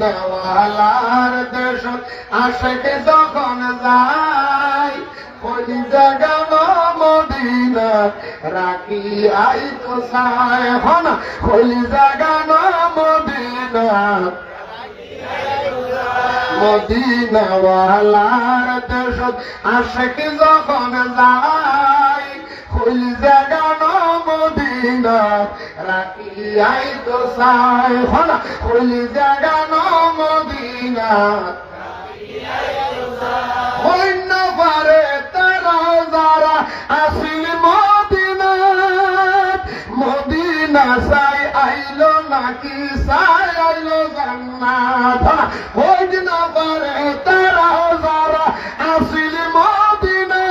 মদিনাওয়ালার দেশ আশেকে যখন যায় ওই জাগানো মদিনা রাখি আই তো সায় হন। ওই জাগানো মদিনা মদিনাওয়ালার দেশ আশেকে যখন যায় ওই রাখি তো সায় হন ওই জাগানো মদিনা। অন্য পারে তারা যারা আসিল মদিনা মদিনা সাই আইলো নাকি সাই আইলো জান্নাত? পারে তারা যারা আসিল মদিনা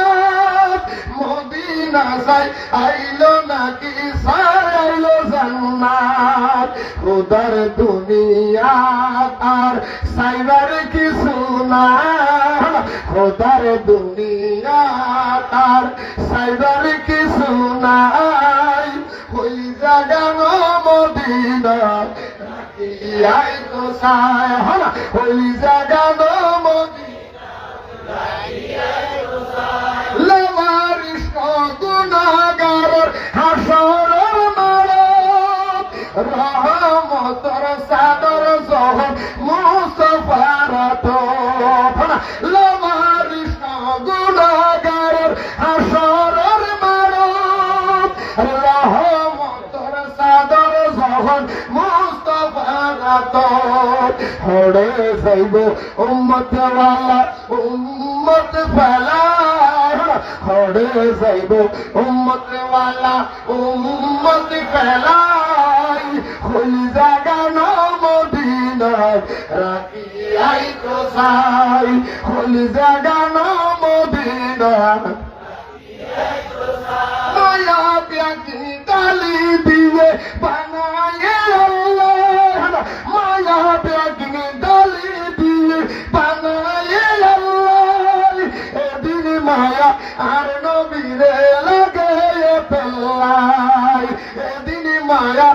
মদিনা সাই আইলো নাকি সাই আইলো জান্নাত? উদার দুনিয়া আর সাইবার কিছু না খোদার দুনিয়া তার সাইবার কিছু নাই। ওই জাগানো মদিনা আই তো সায় হনা ওই জাগানো রহমতর সাদর জহর মুস্তফার তোফনা লমারিস গুণাগার হাসর মারত রহমতর সাদর জহর মুস্তফার তোফ হড়ে যাইব উম্মত ওয়ালা উম্মত ফেলা হড়ে যাইব উম্মত ওয়ালা উম্মত নাই হই জাগানো মদিনায় রাখিয়াই তো সাই হই জাগানো মায়া ব্যাকি তালি মায়া ব্যাকি তালি দিয়ে বানায় এদিন মায়া আর নবীরে লাগে পেলাই এদিন মায়া